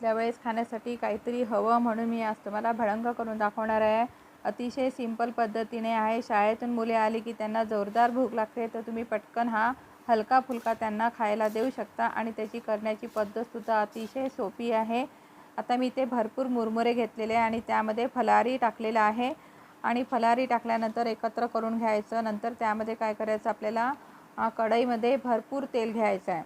मधल्या वेळेस खाण्यासाठी काहीतरी हवं म्हणून मी आज तुम्हाला भडंग करून दाखवणार आहे. अतिशय सिंपल पद्धतीने आहे. शाळेतून मुले आली की त्यांना जोरदार भूक लागते तर तुम्ही पटकन हा हलका फुलका त्यांना खायला देऊ शकता आणि त्याची करण्याची पद्धतसुद्धा अतिशय सोपी आहे. आता मी ते भरपूर मुरमुरे घेतलेले आहे आणि त्यामध्ये फलारी टाकलेलं आहे. आणि फलारी टाकल्यानंतर एकत्र करून घ्यायचं. नंतर त्यामध्ये काय करायचं? आपल्याला कढईमध्ये भरपूर तेल घ्यायचं आहे.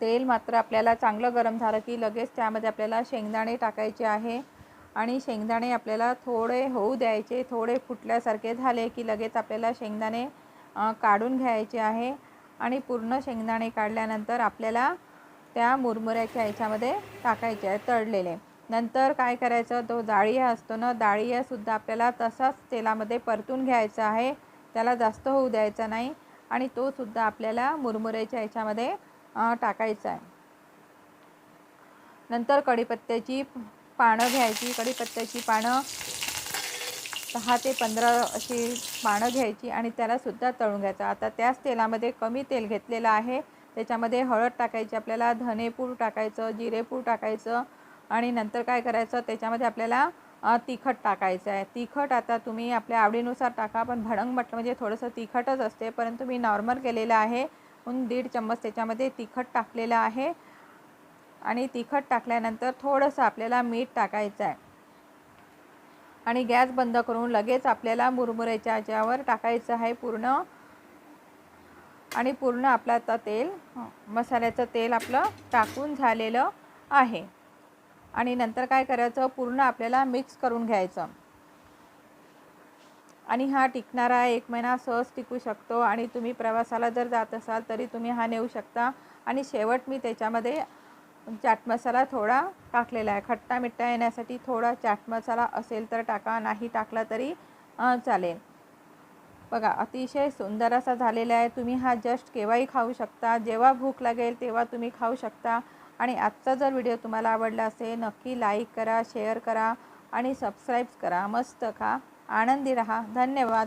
तेल मात्र आपल्याला चांगलं गरम झालं की लगेच त्यामध्ये आपल्याला शेंगदाणे टाकायचे आहे. आणि शेंगदाणे आपल्याला थोडे होऊ द्यायचे थोडे फुटल्यासारखे झाले की लगेच आपल्याला शेंगदाणे काढून घ्यायचे आहे. आणि पूर्ण शेंगदाणे काढल्यानंतर आपल्याला त्या मुरमुऱ्याच्या ह्याच्यामध्ये टाकायचे आहे तळलेले. नंतर काय करायचं तो डाळिया असतो ना डाळियासुद्धा आपल्याला तसाच तेलामध्ये परतून घ्यायचा आहे. त्याला जास्त होऊ द्यायचा नाही. आणि तो सुद्धा आपल्याला मुरमुऱ्याच्या ह्याच्यामध्ये टाकायचा आहे. नंतर कढीपत्त्याची पानं घ्यायची. कढीपत्त्याची पानं दहा ते पंधरा अशी पानं घ्यायची आणि त्यालासुद्धा तळून घ्यायचं. आता त्याच तेलामध्ये कमी तेल घेतलेलं आहे. त्याच्यामध्ये हळद टाकायची आपल्याला धनेपूड टाकायचं जिरेपूड टाकायचं आणि नंतर काय करायचं त्याच्यामध्ये आपल्याला तिखट टाकायचं आहे. तिखट आता तुम्ही आपल्या आवडीनुसार टाका पण भडंग म्हटलं म्हणजे थोडंसं तिखटच असते परंतु मी नॉर्मल केलेलं आहे. टाकून दीड चम्मच त्याच्यामध्ये तिखट टाकलेलं आहे. आणि तिखट टाकल्यानंतर थोडंसं आपल्याला मीठ टाकायचं आहे. आणि गॅस बंद करून लगेच आपल्याला मुरमुऱ्याच्या याच्यावर टाकायचं आहे पूर्ण. आणि पूर्ण आपलं आता तेल मसाल्याचं तेल आपलं टाकून झालेलं आहे. आणि नंतर काय करायचं? पूर्ण आपल्याला मिक्स करून घ्यायचं. आणि हा टिकणारा एक महिना सहज टिकू शकतो. आणि तुम्ही प्रवासाला जर जात असाल तरी तुम्ही हा नेऊ शकता. आणि शेवट मी त्याच्यामध्ये चाट मसाला थोडा टाकलेला आहे. खट्टा मिठ्ठा येण्यासाठी थोडा चाट मसाला असेल तर टाका नाही टाकला तरी चालेल. बघा अतिशय सुंदर असा झालेला आहे. तुम्ही हा जस्ट केव्हाही खाऊ शकता. जेव्हा भूक लागेल तेव्हा तुम्ही खाऊ शकता. आणि आजचा जर व्हिडिओ तुम्हाला आवडला असेल नक्की लाईक करा शेअर करा आणि सबस्क्राईब करा. मस्त खा. आनंदी रहा. धन्यवाद.